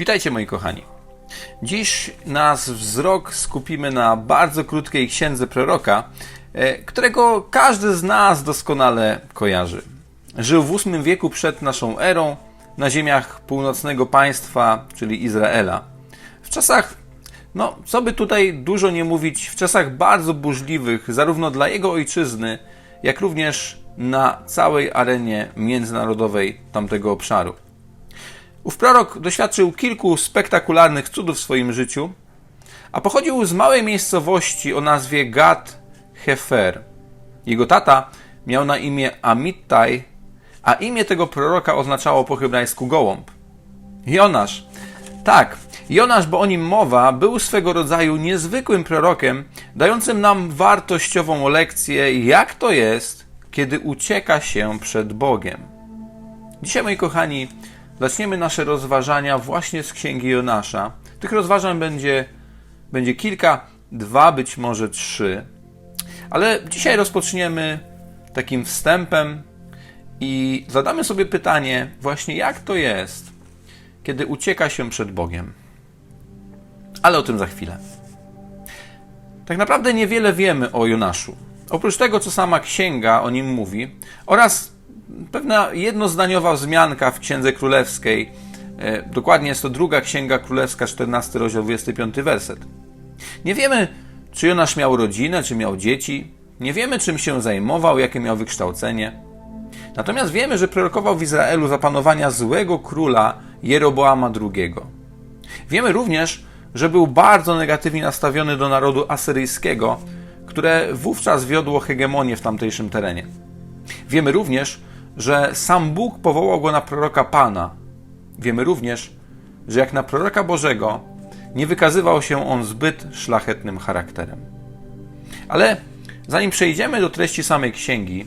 Witajcie moi kochani. Dziś nasz wzrok skupimy na bardzo krótkiej księdze proroka, e, którego każdy z nas doskonale kojarzy. Żył w VIII wieku przed naszą erą na ziemiach północnego państwa, czyli Izraela. W czasach, no co by tutaj dużo nie mówić, w czasach bardzo burzliwych, zarówno dla jego ojczyzny, jak również na całej arenie międzynarodowej tamtego obszaru. Ów prorok doświadczył kilku spektakularnych cudów w swoim życiu, a pochodził z małej miejscowości o nazwie Gad Hefer. Jego tata miał na imię Amittai, a imię tego proroka oznaczało po hebrajsku gołąb. Jonasz. Tak, Jonasz, bo o nim mowa, był swego rodzaju niezwykłym prorokiem, dającym nam wartościową lekcję, jak to jest, kiedy ucieka się przed Bogiem. Dzisiaj, moi kochani, zaczniemy nasze rozważania właśnie z księgi Jonasza. Tych rozważań będzie, będzie kilka, dwa, być może trzy. Ale dzisiaj rozpoczniemy takim wstępem i zadamy sobie pytanie, właśnie jak to jest, kiedy ucieka się przed Bogiem. Ale o tym za chwilę. Tak naprawdę niewiele wiemy o Jonaszu. Oprócz tego, co sama księga o nim mówi, oraz pewna jednozdaniowa wzmianka w Księdze Królewskiej. E, Dokładnie jest to druga Księga Królewska, 14 rozdział, 25 werset. Nie wiemy, czy Jonasz miał rodzinę, czy miał dzieci. Nie wiemy, czym się zajmował, jakie miał wykształcenie. Natomiast wiemy, że prorokował w Izraelu za panowania złego króla Jeroboama II. Wiemy również, że był bardzo negatywnie nastawiony do narodu asyryjskiego, które wówczas wiodło hegemonię w tamtejszym terenie. Wiemy również, że sam Bóg powołał go na proroka Pana. Wiemy również, że jak na proroka Bożego nie wykazywał się on zbyt szlachetnym charakterem. Ale zanim przejdziemy do treści samej księgi,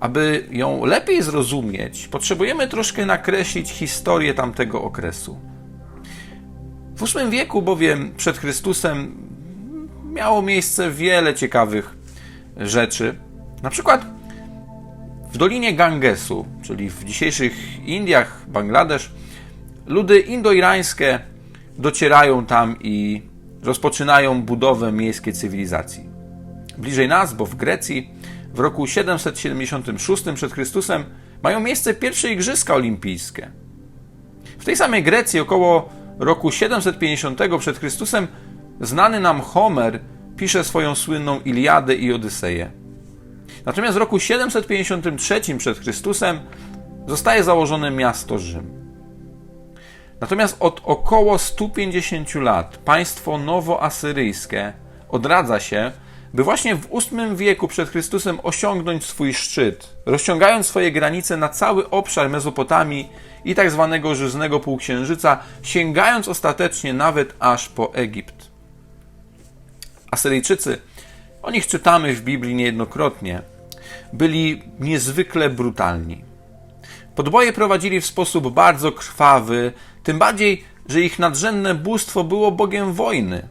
aby ją lepiej zrozumieć, potrzebujemy troszkę nakreślić historię tamtego okresu. W VIII wieku bowiem przed Chrystusem miało miejsce wiele ciekawych rzeczy. Na przykład w Dolinie Gangesu, czyli w dzisiejszych Indiach, Bangladesz, ludy indoirańskie docierają tam i rozpoczynają budowę miejskiej cywilizacji. Bliżej nas, bo w Grecji, w roku 776 przed Chrystusem mają miejsce pierwsze Igrzyska Olimpijskie. W tej samej Grecji około roku 750 przed Chrystusem znany nam Homer pisze swoją słynną Iliadę i Odyseję. Natomiast w roku 753 przed Chrystusem zostaje założone miasto Rzym. Natomiast od około 150 lat państwo nowoasyryjskie odradza się, by właśnie w VIII wieku przed Chrystusem osiągnąć swój szczyt, rozciągając swoje granice na cały obszar Mezopotamii i tak zwanego Żyznego Półksiężyca, sięgając ostatecznie nawet aż po Egipt. Asyryjczycy, o nich czytamy w Biblii niejednokrotnie, byli niezwykle brutalni. Podboje prowadzili w sposób bardzo krwawy, tym bardziej, że ich nadrzędne bóstwo było bogiem wojny.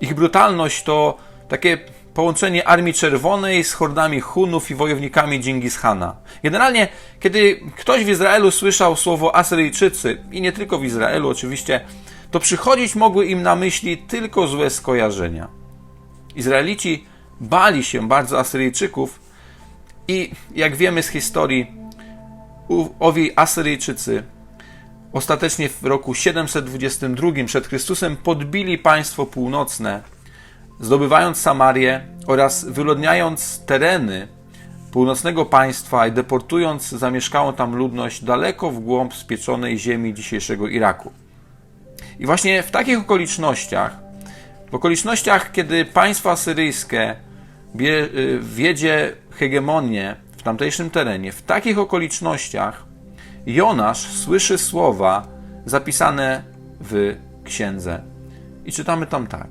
Ich brutalność to takie połączenie Armii Czerwonej z hordami Hunów i wojownikami Dżingis Hana. Generalnie, kiedy ktoś w Izraelu słyszał słowo Asyryjczycy, i nie tylko w Izraelu oczywiście, to przychodzić mogły im na myśli tylko złe skojarzenia. Izraelici bali się bardzo Asyryjczyków i jak wiemy z historii, owi Asyryjczycy ostatecznie w roku 722 przed Chrystusem podbili państwo północne, zdobywając Samarię oraz wyludniając tereny północnego państwa i deportując zamieszkałą tam ludność daleko w głąb spieczonej ziemi dzisiejszego Iraku. I właśnie w takich okolicznościach, w okolicznościach, kiedy państwo asyryjskie wiedzie hegemonię w tamtejszym terenie, w takich okolicznościach Jonasz słyszy słowa zapisane w księdze. I czytamy tam tak.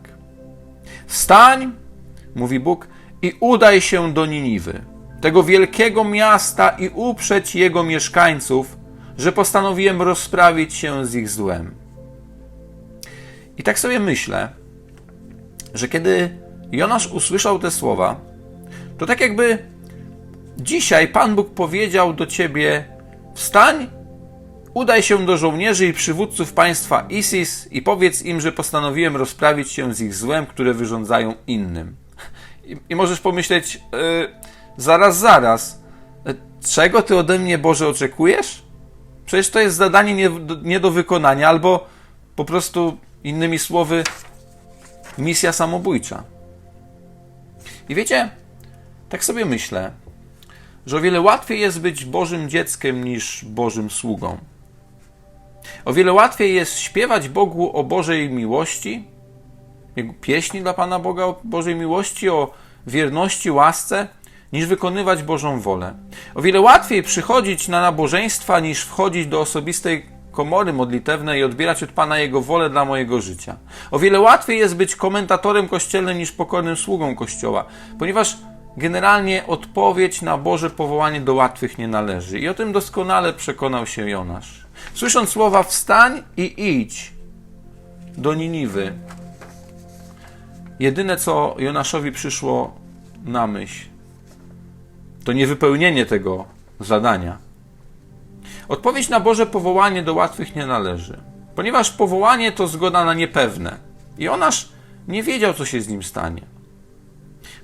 Wstań, mówi Bóg, i udaj się do Niniwy, tego wielkiego miasta, i uprzeć jego mieszkańców, że postanowiłem rozprawić się z ich złem. I tak sobie myślę, że kiedy Jonasz usłyszał te słowa, to tak jakby dzisiaj Pan Bóg powiedział do ciebie: Wstań, Udaj się do żołnierzy i przywódców państwa ISIS i powiedz im, że postanowiłem rozprawić się z ich złem, które wyrządzają innym. I, i możesz pomyśleć, yy, zaraz, zaraz, yy, czego ty ode mnie, Boże, oczekujesz? Przecież to jest zadanie nie, nie do wykonania, albo po prostu, innymi słowy, misja samobójcza. I wiecie, tak sobie myślę, że o wiele łatwiej jest być Bożym dzieckiem niż Bożym sługą. O wiele łatwiej jest śpiewać Bogu o Bożej miłości, jego pieśni dla Pana Boga o Bożej miłości, o wierności, łasce, niż wykonywać Bożą wolę. O wiele łatwiej przychodzić na nabożeństwa, niż wchodzić do osobistej komory modlitewnej i odbierać od Pana Jego wolę dla mojego życia. O wiele łatwiej jest być komentatorem kościelnym niż pokornym sługą Kościoła, ponieważ generalnie odpowiedź na Boże powołanie do łatwych nie należy. I o tym doskonale przekonał się Jonasz. Słysząc słowa wstań i idź do Niniwy, jedyne co Jonaszowi przyszło na myśl, to niewypełnienie tego zadania. Odpowiedź na Boże powołanie do łatwych nie należy, ponieważ powołanie to zgoda na niepewne. I Jonasz nie wiedział, co się z nim stanie.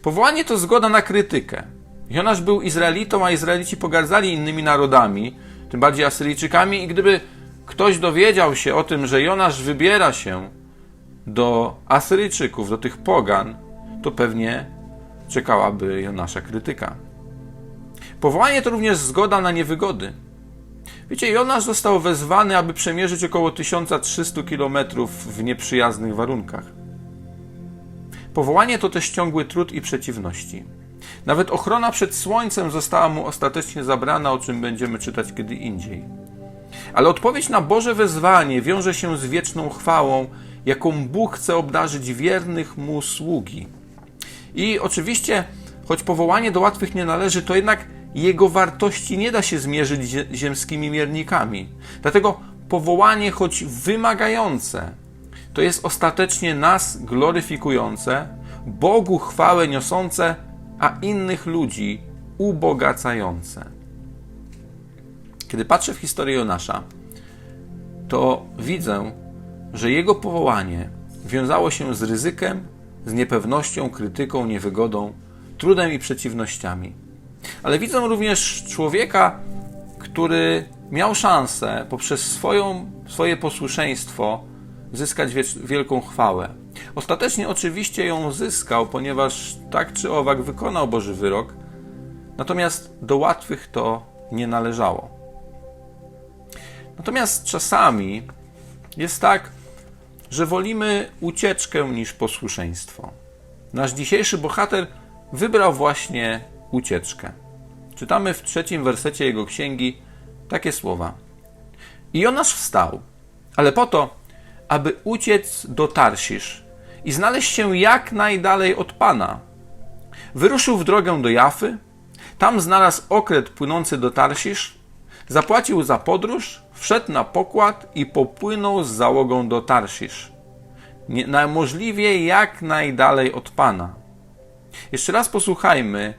Powołanie to zgoda na krytykę. Jonasz był Izraelitą, a Izraelici pogardzali innymi narodami, tym bardziej Asyryjczykami, i gdyby ktoś dowiedział się o tym, że Jonasz wybiera się do Asyryjczyków, do tych pogan, to pewnie czekałaby Jonasza krytyka. Powołanie to również zgoda na niewygody. Wiecie, Jonasz został wezwany, aby przemierzyć około 1300 km w nieprzyjaznych warunkach. Powołanie to też ciągły trud i przeciwności. Nawet ochrona przed słońcem została mu ostatecznie zabrana, o czym będziemy czytać kiedy indziej. Ale odpowiedź na Boże wezwanie wiąże się z wieczną chwałą, jaką Bóg chce obdarzyć wiernych mu sługi. I oczywiście, choć powołanie do łatwych nie należy, to jednak jego wartości nie da się zmierzyć ziemskimi miernikami. Dlatego powołanie, choć wymagające, to jest ostatecznie nas gloryfikujące, Bogu chwałę niosące, a innych ludzi ubogacające. Kiedy patrzę w historię Jonasza, to widzę, że jego powołanie wiązało się z ryzykiem, z niepewnością, krytyką, niewygodą, trudem i przeciwnościami. Ale widzę również człowieka, który miał szansę poprzez swoją, swoje posłuszeństwo zyskać wielką chwałę. Ostatecznie oczywiście ją zyskał, ponieważ tak czy owak wykonał Boży wyrok, natomiast do łatwych to nie należało. Natomiast czasami jest tak, że wolimy ucieczkę niż posłuszeństwo. Nasz dzisiejszy bohater wybrał właśnie ucieczkę. Czytamy w trzecim wersecie jego księgi takie słowa. I Jonasz wstał, ale po to, aby uciec do Tarsisz i znaleźć się jak najdalej od Pana. Wyruszył w drogę do Jafy, tam znalazł okręt płynący do Tarsisz, zapłacił za podróż, wszedł na pokład i popłynął z załogą do Tarsisz. Na możliwie jak najdalej od Pana. Jeszcze raz posłuchajmy,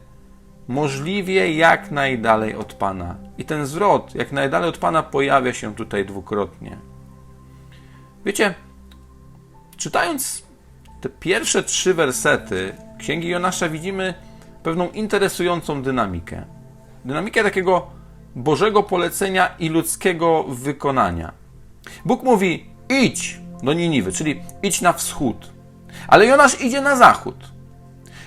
możliwie jak najdalej od Pana. I ten zwrot, jak najdalej od Pana, pojawia się tutaj dwukrotnie. Wiecie, czytając te pierwsze trzy wersety Księgi Jonasza widzimy pewną interesującą dynamikę. Dynamikę takiego Bożego polecenia i ludzkiego wykonania. Bóg mówi: idź do Niniwy, czyli idź na wschód. Ale Jonasz idzie na zachód.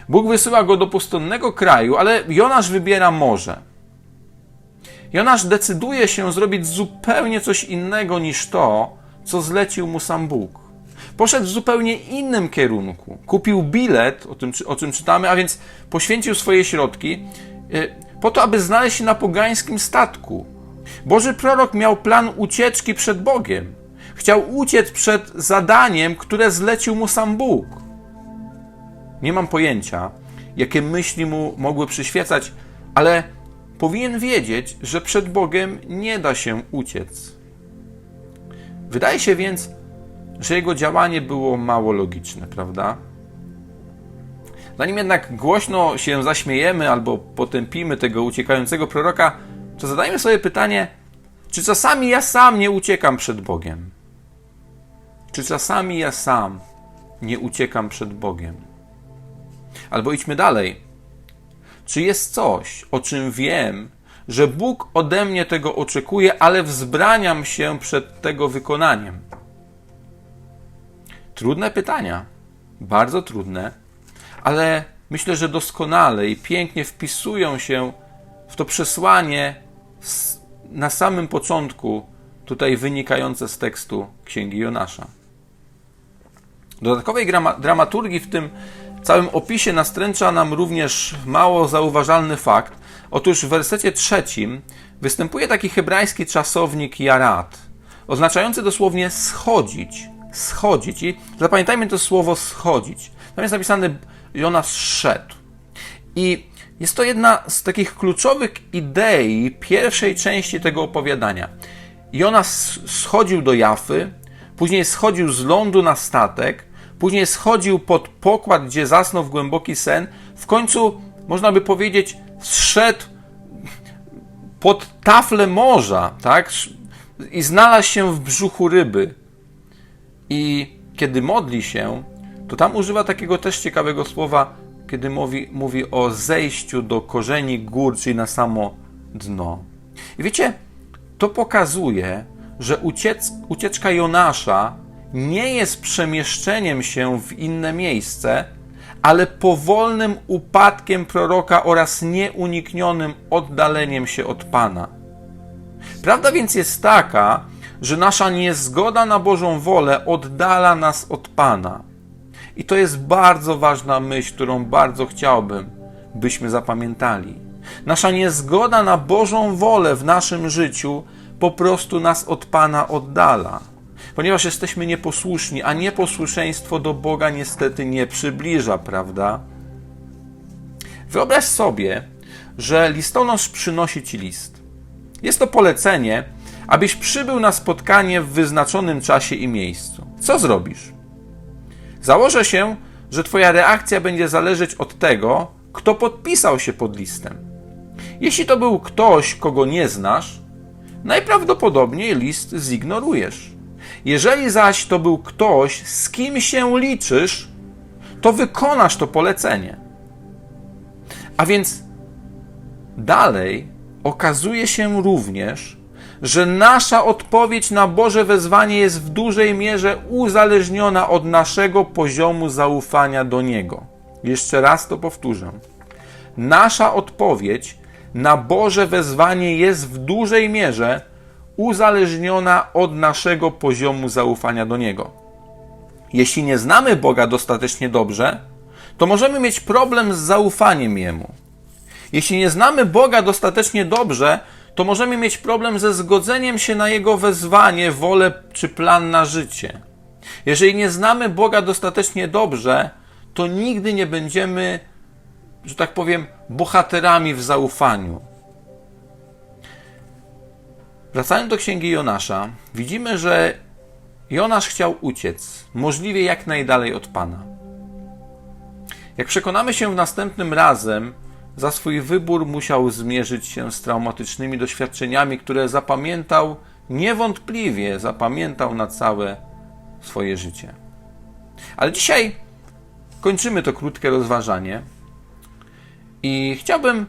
Bóg wysyła go do pustynnego kraju, ale Jonasz wybiera morze. Jonasz decyduje się zrobić zupełnie coś innego niż to, co zlecił mu sam Bóg. Poszedł w zupełnie innym kierunku. Kupił bilet, o, tym, o czym czytamy, a więc poświęcił swoje środki y, po to, aby znaleźć się na pogańskim statku. Boży prorok miał plan ucieczki przed Bogiem. Chciał uciec przed zadaniem, które zlecił mu sam Bóg. Nie mam pojęcia, jakie myśli mu mogły przyświecać, ale powinien wiedzieć, że przed Bogiem nie da się uciec. Wydaje się więc, że jego działanie było mało logiczne, prawda? Zanim jednak głośno się zaśmiejemy albo potępimy tego uciekającego proroka, to zadajmy sobie pytanie, Czy czasami ja sam nie uciekam przed Bogiem? Czy czasami ja sam nie uciekam przed Bogiem? Albo idźmy dalej. Czy jest coś, o czym wiem, że Bóg ode mnie tego oczekuje, ale wzbraniam się przed tego wykonaniem? Trudne pytania, bardzo trudne, ale myślę, że doskonale i pięknie wpisują się w to przesłanie na samym początku, tutaj wynikające z tekstu Księgi Jonasza. Dodatkowej dramaturgii w tym całym opisie nastręcza nam również mało zauważalny fakt. Otóż w wersecie trzecim występuje taki hebrajski czasownik jarat, oznaczający dosłownie schodzić, schodzić. I zapamiętajmy to słowo schodzić. Tam jest napisane Jonasz szedł. I jest to jedna z takich kluczowych idei pierwszej części tego opowiadania. Jonas schodził do Jafy, później schodził z lądu na statek, później schodził pod pokład, gdzie zasnął w głęboki sen. W końcu, można by powiedzieć, zszedł pod taflę morza, tak? I znalazł się w brzuchu ryby. I kiedy modli się, to tam używa takiego też ciekawego słowa, kiedy mówi, mówi o zejściu do korzeni gór, czyli na samo dno. I wiecie, to pokazuje, że uciec, ucieczka Jonasza nie jest przemieszczeniem się w inne miejsce, ale powolnym upadkiem proroka oraz nieuniknionym oddaleniem się od Pana. Prawda więc jest taka, że nasza niezgoda na Bożą wolę oddala nas od Pana. I to jest bardzo ważna myśl, którą bardzo chciałbym, byśmy zapamiętali. Nasza niezgoda na Bożą wolę w naszym życiu po prostu nas od Pana oddala, ponieważ jesteśmy nieposłuszni, a nieposłuszeństwo do Boga niestety nie przybliża, prawda? Wyobraź sobie, że listonosz przynosi ci list. Jest to polecenie, abyś przybył na spotkanie w wyznaczonym czasie i miejscu. Co zrobisz? Założę się, że Twoja reakcja będzie zależeć od tego, kto podpisał się pod listem. Jeśli to był ktoś, kogo nie znasz, najprawdopodobniej list zignorujesz. Jeżeli zaś to był ktoś, z kim się liczysz, to wykonasz to polecenie. A więc dalej okazuje się również, że nasza odpowiedź na Boże wezwanie jest w dużej mierze uzależniona od naszego poziomu zaufania do Niego. Jeszcze raz to powtórzę. Nasza odpowiedź na Boże wezwanie jest w dużej mierze uzależniona od naszego poziomu zaufania do Niego. Jeśli nie znamy Boga dostatecznie dobrze, to możemy mieć problem z zaufaniem Jemu. Jeśli nie znamy Boga dostatecznie dobrze, to możemy mieć problem ze zgodzeniem się na Jego wezwanie, wolę czy plan na życie. Jeżeli nie znamy Boga dostatecznie dobrze, to nigdy nie będziemy, że tak powiem, bohaterami w zaufaniu. Wracając do księgi Jonasza, widzimy, że Jonasz chciał uciec, możliwie jak najdalej od Pana. Jak przekonamy się następnym razem, za swój wybór musiał zmierzyć się z traumatycznymi doświadczeniami, które zapamiętał, niewątpliwie zapamiętał na całe swoje życie. Ale dzisiaj kończymy to krótkie rozważanie i chciałbym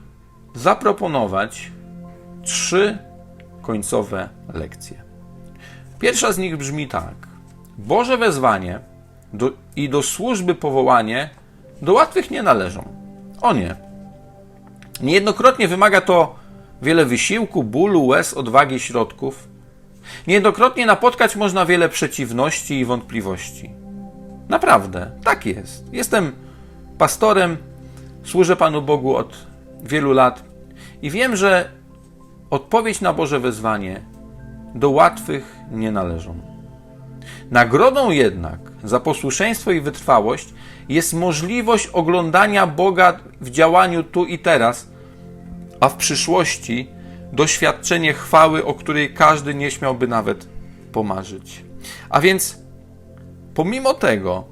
zaproponować trzy końcowe lekcje. Pierwsza z nich brzmi tak: Boże wezwanie do, i do służby powołanie do łatwych nie należą. O nie. Niejednokrotnie wymaga to wiele wysiłku, bólu, łez, odwagi, środków. Niejednokrotnie napotkać można wiele przeciwności i wątpliwości. Naprawdę, tak jest. Jestem pastorem, służę Panu Bogu od wielu lat i wiem, że odpowiedź na Boże wezwanie do łatwych nie należą. Nagrodą jednak za posłuszeństwo i wytrwałość jest możliwość oglądania Boga w działaniu tu i teraz, a w przyszłości doświadczenie chwały, o której każdy nie śmiałby nawet pomarzyć. A więc, pomimo tego,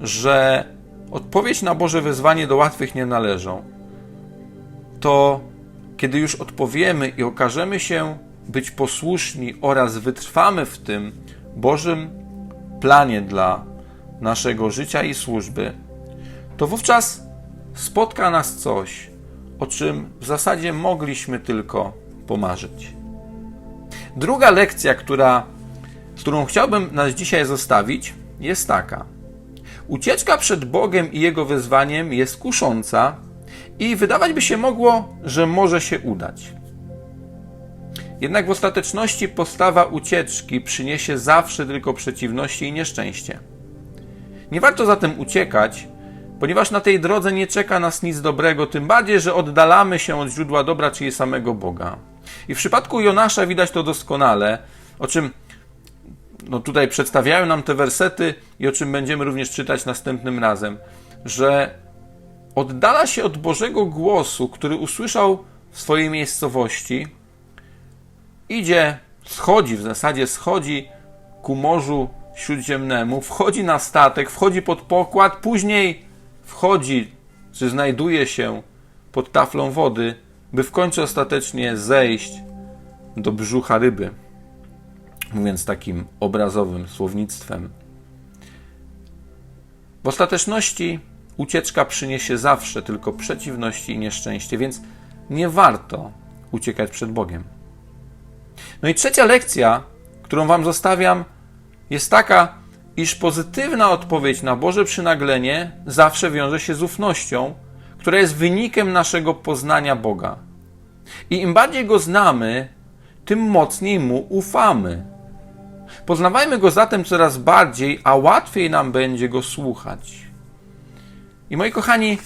że odpowiedź na Boże wezwanie do łatwych nie należą, to kiedy już odpowiemy i okażemy się być posłuszni oraz wytrwamy w tym Bożym planie dla naszego życia i służby, to wówczas spotka nas coś, o czym w zasadzie mogliśmy tylko pomarzyć. Druga lekcja, która, którą chciałbym nas dzisiaj zostawić, jest taka. Ucieczka przed Bogiem i Jego wezwaniem jest kusząca i wydawać by się mogło, że może się udać. Jednak w ostateczności postawa ucieczki przyniesie zawsze tylko przeciwności i nieszczęście. Nie warto zatem uciekać, ponieważ na tej drodze nie czeka nas nic dobrego, tym bardziej, że oddalamy się od źródła dobra, czyli samego Boga. I w przypadku Jonasza widać to doskonale, o czym no tutaj przedstawiają nam te wersety i o czym będziemy również czytać następnym razem, że oddala się od Bożego głosu, który usłyszał w swojej miejscowości, idzie, schodzi, w zasadzie schodzi ku Morzu Śródziemnemu, wchodzi na statek, wchodzi pod pokład, później wchodzi, czy znajduje się pod taflą wody, by w końcu ostatecznie zejść do brzucha ryby. Mówiąc takim obrazowym słownictwem. W ostateczności ucieczka przyniesie zawsze tylko przeciwności i nieszczęście, więc nie warto uciekać przed Bogiem. No i trzecia lekcja, którą Wam zostawiam, jest taka, iż pozytywna odpowiedź na Boże przynaglenie zawsze wiąże się z ufnością, która jest wynikiem naszego poznania Boga. I im bardziej Go znamy, tym mocniej Mu ufamy. Poznawajmy Go zatem coraz bardziej, a łatwiej nam będzie Go słuchać. I moi kochani,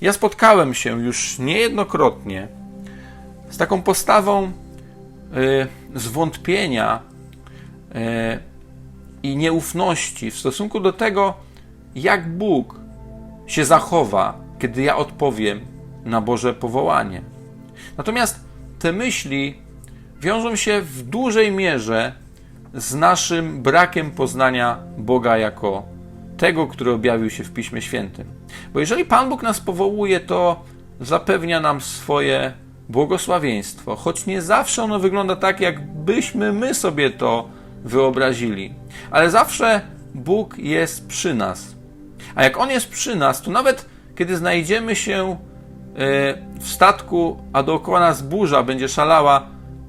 ja spotkałem się już niejednokrotnie z taką postawą y, zwątpienia y, i nieufności w stosunku do tego, jak Bóg się zachowa, kiedy ja odpowiem na Boże powołanie. Natomiast te myśli wiążą się w dużej mierze z naszym brakiem poznania Boga jako tego, który objawił się w Piśmie Świętym. Bo jeżeli Pan Bóg nas powołuje, to zapewnia nam swoje błogosławieństwo, choć nie zawsze ono wygląda tak, jakbyśmy my sobie to wyobrazili. Ale zawsze Bóg jest przy nas. A jak On jest przy nas, to nawet kiedy znajdziemy się e, w statku, a dookoła nas burza będzie szalała,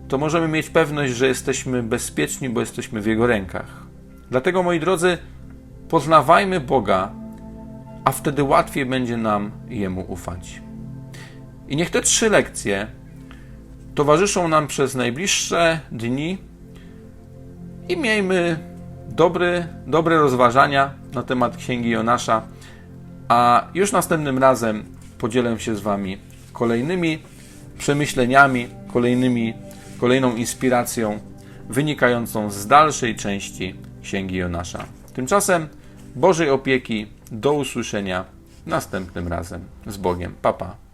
to możemy mieć pewność, że jesteśmy bezpieczni, bo jesteśmy w Jego rękach. Dlatego, moi drodzy, poznawajmy Boga, a wtedy łatwiej będzie nam Jemu ufać. I niech te trzy lekcje towarzyszą nam przez najbliższe dni i miejmy dobry, dobre rozważania na temat Księgi Jonasza, a już następnym razem podzielę się z Wami kolejnymi przemyśleniami, kolejnymi, kolejną inspiracją wynikającą z dalszej części Księgi Jonasza. Tymczasem Bożej opieki, do usłyszenia następnym razem z Bogiem. Papa.